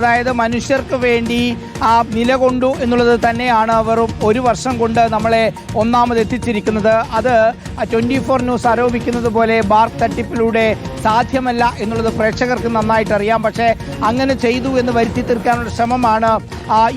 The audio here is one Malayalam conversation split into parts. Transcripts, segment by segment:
അതായത് മനുഷ്യർക്ക് വേണ്ടി നിലകൊണ്ടു എന്നുള്ളത് തന്നെയാണ് അവർ ഒരു വർഷം കൊണ്ട് നമ്മളെ ഒന്നാമത് എത്തിച്ചിരിക്കുന്നത്. അത് ട്വന്റി ഫോർ ന്യൂസ് ആരോപിക്കുന്നത് പോലെ ബാർ തട്ടിപ്പിലൂടെ സാധ്യമല്ല എന്നുള്ളത് പ്രേക്ഷകർക്ക് നന്നായിട്ട് അറിയാം. പക്ഷേ അങ്ങനെ ചെയ്തു എന്ന് വരുത്തി തീർക്കാനുള്ള ശ്രമമാണ്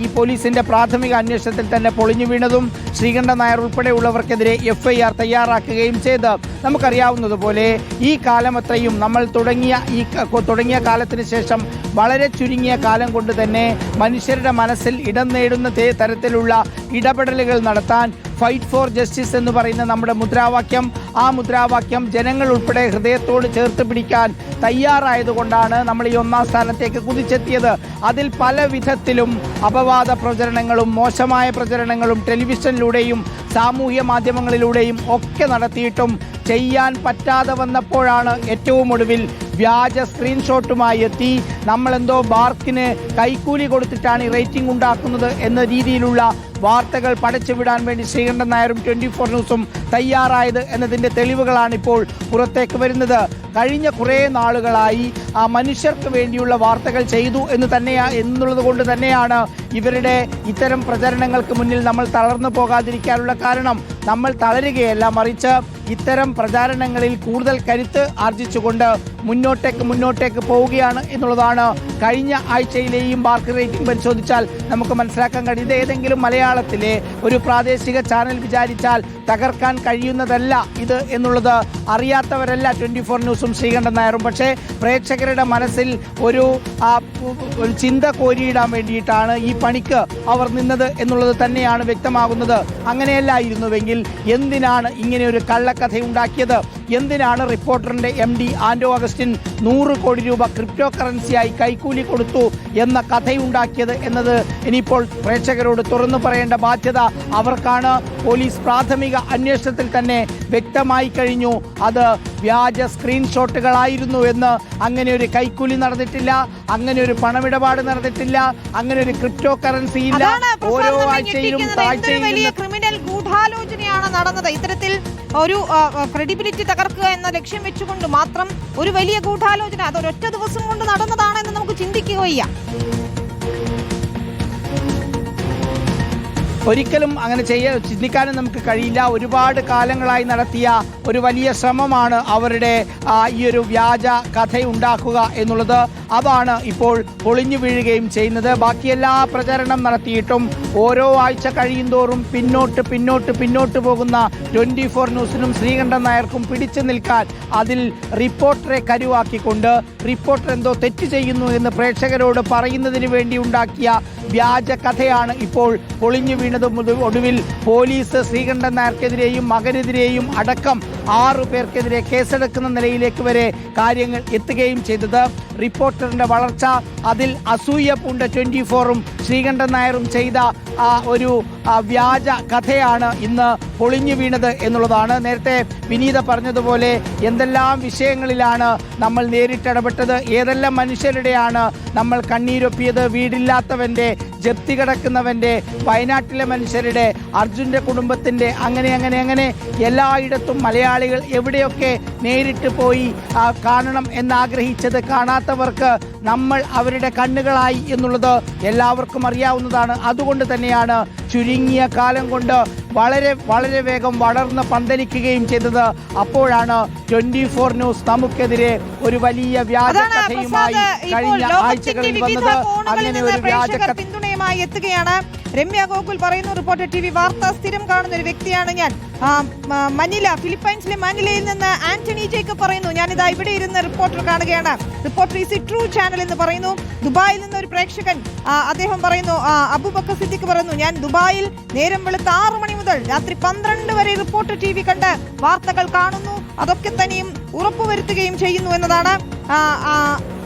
ഈ പോലീസിന്റെ പ്രാഥമിക അന്വേഷണത്തിൽ തന്നെ പൊളിഞ്ഞു വീണതും ശ്രീകണ്ഠൻ നായർ ഉൾപ്പെടെയുള്ളവർക്കെതിരെ എഫ് ഐ ആർ തയ്യാറാക്കുകയും ചെയ്ത് നമുക്കറിയാവുന്നതുപോലെ ഈ കാലമത്രയും നമ്മൾ തുടങ്ങിയ ഈ തുടങ്ങിയ കാലത്തിന് ശേഷം വളരെ ചുരുങ്ങിയ കാലം കൊണ്ട് തന്നെ മനുഷ്യരുടെ മനസ്സിൽ ഇടം നേടുന്ന തരത്തിലുള്ള ഇടപെടലുകൾ നടത്താൻ ഫൈറ്റ് ഫോർ ജസ്റ്റിസ് എന്ന് പറയുന്ന നമ്മുടെ മുദ്രാവാക്യം ആ മുദ്രാവാക്യം ജനങ്ങൾ ഉൾപ്പെടെ ഹൃദയത്തോട് ചേർത്ത് പിടിക്കാൻ തയ്യാറായതുകൊണ്ടാണ് നമ്മൾ ഈ ഒന്നാം സ്ഥാനത്തേക്ക് കുതിച്ചെത്തിയത്. അതിൽ പല വിധത്തിലും അപവാദ പ്രചരണങ്ങളും മോശമായ പ്രചരണങ്ങളും ടെലിവിഷനിലൂടെയും സാമൂഹ്യ മാധ്യമങ്ങളിലൂടെയും ഒക്കെ നടത്തിയിട്ടും ചെയ്യാൻ പറ്റാതെ വന്നപ്പോഴാണ് ഏറ്റവും ഒടുവിൽ വ്യാജ സ്ക്രീൻഷോട്ടുമായി എത്തി. നമ്മളെന്തോ ബാർക്കിന് കൈക്കൂലി കൊടുത്തിട്ടാണ് ഈ റേറ്റിംഗ് ഉണ്ടാക്കുന്നത് എന്ന രീതിയിലുള്ള വാർത്തകൾ പടച്ചുവിടാൻ വേണ്ടി ശ്രീകണ്ഠൻ നായരും ട്വന്റി ഫോർ ന്യൂസും തയ്യാറായത് എന്നതിന്റെ തെളിവുകളാണ് ഇപ്പോൾ പുറത്തേക്ക് വരുന്നത്. കഴിഞ്ഞ കുറേ നാളുകളായി ആ മനുഷ്യർക്ക് വേണ്ടിയുള്ള വാർത്തകൾ ചെയ്തു എന്ന് തന്നെയാ എന്നുള്ളത് കൊണ്ട് തന്നെയാണ് ഇവരുടെ ഇത്തരം പ്രചരണങ്ങൾക്ക് മുന്നിൽ നമ്മൾ തളർന്നു പോകാതിരിക്കാനുള്ള കാരണം. നമ്മൾ തളരുകയല്ല മറിച്ച് ഇത്തരം പ്രചാരണങ്ങളിൽ കൂടുതൽ കരുത്ത് ആർജിച്ചുകൊണ്ട് മുന്നോട്ടേക്ക് മുന്നോട്ടേക്ക് പോവുകയാണ് എന്നുള്ളതാണ് കഴിഞ്ഞ ആഴ്ചയിലെയും മാർക്ക് റേറ്റിംഗ് പരിശോധിച്ചാൽ നമുക്ക് മനസ്സിലാക്കാൻ കഴിയും. ഇത് ഏതെങ്കിലും മലയാളത്തിലെ ഒരു പ്രാദേശിക ചാനൽ വിചാരിച്ചാൽ തകർക്കാൻ കഴിയുന്നതല്ല ഇത് എന്നുള്ളത് അറിയാത്തവരല്ല ട്വന്റി ഫോർ ന്യൂസും ശ്രീകണ്ഠൻ നായരും പക്ഷേ പ്രേക്ഷകരുടെ മനസ്സിൽ ഒരു ഒരു ചിന്ത കോരിയിടാൻ വേണ്ടിയിട്ടാണ് ഈ പണിക്ക് അവർ നിന്നത് എന്നുള്ളത് തന്നെയാണ് വ്യക്തമാകുന്നത്. അങ്ങനെയല്ലായിരുന്നുവെങ്കിൽ എന്തിനാണ് ഇങ്ങനെ ഒരു കള്ളക്കഥ ഉണ്ടാക്കിയത്? എന്തിനാണ് റിപ്പോർട്ടറിന്റെ എം ഡി ആൻഡോ അഗസ്റ്റിൻ നൂറ് കോടി രൂപ ക്രിപ്റ്റോ കറൻസിയായി കൈക്കൂലി കൊടുത്തു എന്ന കഥയുണ്ടാക്കിയത് എന്നത് ഇനിയിപ്പോൾ പ്രേക്ഷകരോട് തുറന്നു പറയേണ്ട ബാധ്യത അവർക്കാണ്. പോലീസ് പ്രാഥമിക അന്വേഷണത്തിൽ തന്നെ വ്യക്തമായി കഴിഞ്ഞു. അത് വ്യാജ സ്ക്രീൻഷോട്ടുകളായിരുന്നു എന്ന്. അങ്ങനെ ഒരു കൈക്കൂലി നടന്നിട്ടില്ല. അങ്ങനെ ഒരു പണമിടപാട് നടന്നിട്ടില്ല. അങ്ങനെ ഒരു ക്രിപ്റ്റോ കറൻസി ഇല്ല ഓരോ ആഴ്ചയിലും ക്രിമിനൽ എന്തൊരു താഴ്ചയിൽ നിന്ന് നടന്നത്. ഇത്തരത്തിൽ ഒരു ക്രെഡിബിലിറ്റി തകർക്കുക എന്ന ലക്ഷ്യം വെച്ചുകൊണ്ട് മാത്രം ഒരു വലിയ ഗൂഢാലോചന അത് ഒരൊറ്റ ദിവസം കൊണ്ട് നടന്നതാണെന്ന് നമുക്ക് ചിന്തിക്കുക ഒരിക്കലും അങ്ങനെ ചെയ്യ ചിന്തിക്കാനും നമുക്ക് കഴിയില്ല. ഒരുപാട് കാലങ്ങളായി നടത്തിയ ഒരു വലിയ ശ്രമമാണ് അവരുടെ ഈ ഒരു വ്യാജ കഥ ഉണ്ടാക്കുക എന്നുള്ളത്. അതാണ് ഇപ്പോൾ പൊളിഞ്ഞു വീഴുകയും ചെയ്യുന്നത്. ബാക്കി എല്ലാ പ്രചരണം നടത്തിയിട്ടും ഓരോ ആഴ്ച കഴിയും തോറും പിന്നോട്ട് പിന്നോട്ട് പിന്നോട്ട് പോകുന്ന ട്വന്റി ഫോർ ന്യൂസിനും ശ്രീകണ്ഠൻ നായർക്കും പിടിച്ചു നിൽക്കാൻ അതിൽ റിപ്പോർട്ടറെ കരുവാക്കിക്കൊണ്ട് റിപ്പോർട്ടർ എന്തോ തെറ്റ് ചെയ്യുന്നു എന്ന് പ്രേക്ഷകരോട് പറയുന്നതിന് വേണ്ടി ഉണ്ടാക്കിയ വ്യാജ കഥയാണ് ഇപ്പോൾ പൊളിഞ്ഞു വീണത് മുതൽ ഒടുവിൽ പോലീസ് ശ്രീകണ്ഠൻ നായർക്കെതിരെയും മകനെതിരെയും അടക്കം ആറു പേർക്കെതിരെ കേസെടുക്കുന്ന നിലയിലേക്ക് വരെ കാര്യങ്ങൾ എത്തുകയും ചെയ്തത്. റിപ്പോർട്ടറിന്റെ വളർച്ച അതിൽ അസൂയ പൂണ്ട ട്വന്റി ഫോറും ശ്രീകണ്ഠൻ നായരും ചെയ്ത ഒരു വ്യാജ കഥയാണ് ഇന്ന് പൊളിഞ്ഞു വീണത് എന്നുള്ളതാണ്. നേരത്തെ വിനീത പറഞ്ഞതുപോലെ എന്തെല്ലാം വിഷയങ്ങളിലാണ് നമ്മൾ നേരിട്ടിടപെട്ടത് ഏതെല്ലാം മനുഷ്യരുടെയാണ് നമ്മൾ കണ്ണീരൊപ്പിയത്? വീടില്ലാത്തവന്റെ ജപ്തി കിടക്കുന്നവന്റെ വയനാട്ടിലെ മനുഷ്യരുടെ അർജുന്റെ കുടുംബത്തിന്റെ അങ്ങനെ അങ്ങനെ അങ്ങനെ എല്ലായിടത്തും മലയാളികൾ എവിടെയൊക്കെ നേരിട്ട് പോയി കാണണം എന്നാഗ്രഹിച്ചത് കാണാത്തവർക്ക് നമ്മൾ അവരുടെ കണ്ണുകളായി എന്നുള്ളത് എല്ലാവർക്കും അറിയാവുന്നതാണ്. അതുകൊണ്ട് തന്നെയാണ് ചുരുങ്ങിയ കാലം കൊണ്ട് വളരെ വളരെ വേഗം വളർന്ന് പന്തലിക്കുകയും ചെയ്തത്. അപ്പോഴാണ് ട്വന്റി ഫോർ ന്യൂസ് നമുക്കെതിരെ ഒരു വലിയ വ്യാജ കഥയുമായി കഴിഞ്ഞ ആഴ്ചകളിൽ വന്നത് അങ്ങനെ ഒരു വ്യാജ പിന്തുണയുമായി എത്തുകയാണ്. രമ്യ ഗോകുൽ പറയുന്നു റിപ്പോർട്ടർ ടി വി വാർത്ത സ്ഥിരം കാണുന്ന ഒരു വ്യക്തിയാണ് ഞാൻ. മനില ഫിലിപ്പൈൻസിലെ മനിലയിൽ നിന്ന് ആന്റണി ജേക്കബ് പറയുന്നു ഞാനിതാ ഇവിടെ ഇരുന്ന് റിപ്പോർട്ടർ കാണുകയാണ്. റിപ്പോർട്ടർ ഈസ് ട്രൂ ചാനൽ എന്ന് പറയുന്നു. ദുബായിൽ നിന്ന് ഒരു പ്രേക്ഷകൻ അദ്ദേഹം പറയുന്നു അബുബക്ക സിദ്ദിഖ് പറയുന്നു ഞാൻ ദുബായിൽ നേരം വെളുത്ത ആറു മണി മുതൽ രാത്രി പന്ത്രണ്ട് വരെ റിപ്പോർട്ടർ ടി വി കണ്ട് വാർത്തകൾ കാണുന്നു. അതൊക്കെ തന്നെയും ഉറപ്പുവരുത്തുകയും ചെയ്യുന്നു എന്നതാണ്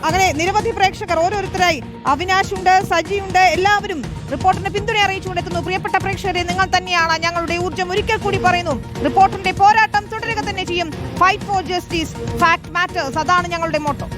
അങ്ങനെ നിരവധി പ്രേക്ഷകർ ഓരോരുത്തരായി. അവിനാശ് ഉണ്ട് സജി ഉണ്ട് എല്ലാവരും റിപ്പോർട്ടിന്റെ പിന്തുണ അറിയിച്ചുകൊണ്ട് എത്തുന്നു. പ്രിയപ്പെട്ട പ്രേക്ഷകരെ നിങ്ങൾ തന്നെയാണ് ഞങ്ങളുടെ ഊർജം ഒരിക്കൽ കൂടി പറയുന്നു. റിപ്പോർട്ടിന്റെ പോരാട്ടം തുടരുക തന്നെ ചെയ്യും. Fight for justice fact matters അതാണ് ഞങ്ങളുടെ മോട്ടോ